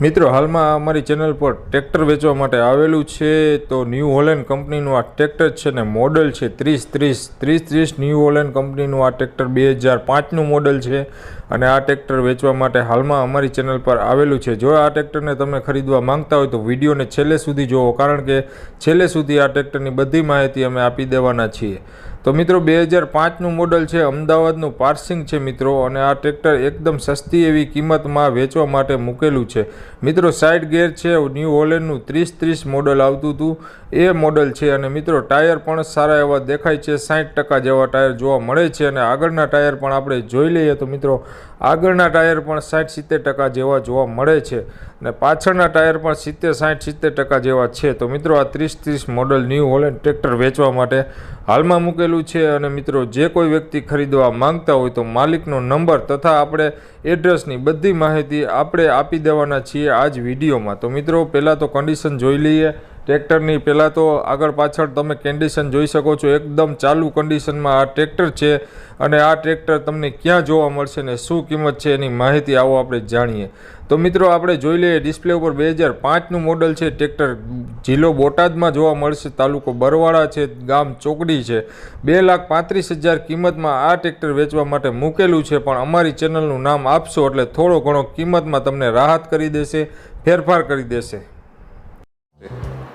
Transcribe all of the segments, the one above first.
મિત્રો, હાલમાં અમારી ચેનલ પર ટ્રેક્ટર વેચવા માટે આવેલું છે તો ન્યૂ હોલેન્ડ કંપનીનું આ ટ્રેક્ટર છે ને મોડલ છે ત્રીસ ત્રીસ ત્રીસ ત્રીસ ન્યૂ હોલેન્ડ કંપનીનું આ ટ્રેક્ટર બે હજાર પાંચનું મોડલ છે અને આ ટ્રેક્ટર વેચવા માટે હાલમાં અમારી ચેનલ પર આવેલું છે. જો આ ટ્રેક્ટરને તમે ખરીદવા માંગતા હોય તો વિડીયોને છેલ્લે સુધી જુઓ, કારણ કે છેલ્લે સુધી આ ટ્રેક્ટરની બધી માહિતી અમે આપી દેવાના છીએ. તો મિત્રો બે હજાર પાંચનું મોડલ છે, અમદાવાદનું પાર્સિંગ છે મિત્રો, અને આ ટ્રેક્ટર એકદમ સસ્તી એવી કિંમતમાં વેચવા માટે મૂકેલું છે. મિત્રો સાઇડ ગેર છે, ન્યૂ હોલેન્ડનું ત્રીસ ત્રીસ મોડલ આવતું હતું, એ મોડલ છે, અને મિત્રો ટાયર પણ સારા એવા દેખાય છે સાઠ ટકા જેવા ટાયર જોવા મળે છે, અને આગળના ટાયર પણ આપણે જોઈ લઈએ તો મિત્રો આગળના ટાયર પણ સાઠ સિત્તેર ટકા જેવા જોવા મળે છે, અને પાછળના ટાયર પણ સિત્તેર સાઠ સિત્તેર ટકા જેવા છે. તો મિત્રો આ ત્રીસ ત્રીસ મોડલ ન્યૂ હોલેન્ડ ટ્રેક્ટર વેચવા માટે હાલમાં મૂકેલું છે અને મિત્રો, જે કોઈ વ્યક્તિ ખરીદવા માંગતા હોય તો માલિકનો નંબર તથા આપણે એડ્રેસની બધી માહિતી આપણે આપી દેવાના છીએ આ જ વિડીયોમાં. તો મિત્રો, પહેલાં તો કન્ડિશન જોઈ લઈએ. ટ્રેક્ટરની પહેલાં તો આગળ પાછળ તમે કન્ડિશન જોઈ શકો છો, એકદમ ચાલુ કન્ડિશનમાં આ ટ્રેક્ટર છે અને આ ટ્રેક્ટર તમને ક્યાં જોવા મળશે ને શું કિંમત છે એની માહિતી આવો આપણે જાણીએ. તો મિત્રો આપણે જોઈ લઈએ ડિસ્પ્લે ઉપર બે હજાર પાંચનું મોડલ છે, ટ્રેક્ટર જિલ્લો બોટાદમાં જોવા મળશે, તાલુકો બરવાળા છે, ગામ ચોકડી છે. બે લાખ પાંત્રીસ હજાર કિંમતમાં આ ટ્રેક્ટર વેચવા માટે મૂકેલું છે, પણ અમારી ચેનલનું નામ આપશો એટલે થોડો ઘણો કિંમતમાં તમને રાહત કરી દેશે, ફેરફાર કરી દેશે.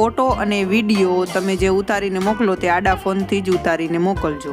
ફોટો અને વીડિયો તમે જે ઉતારીને મોકલો તે આડા ફોનથી જ ઉતારીને મોકલજો.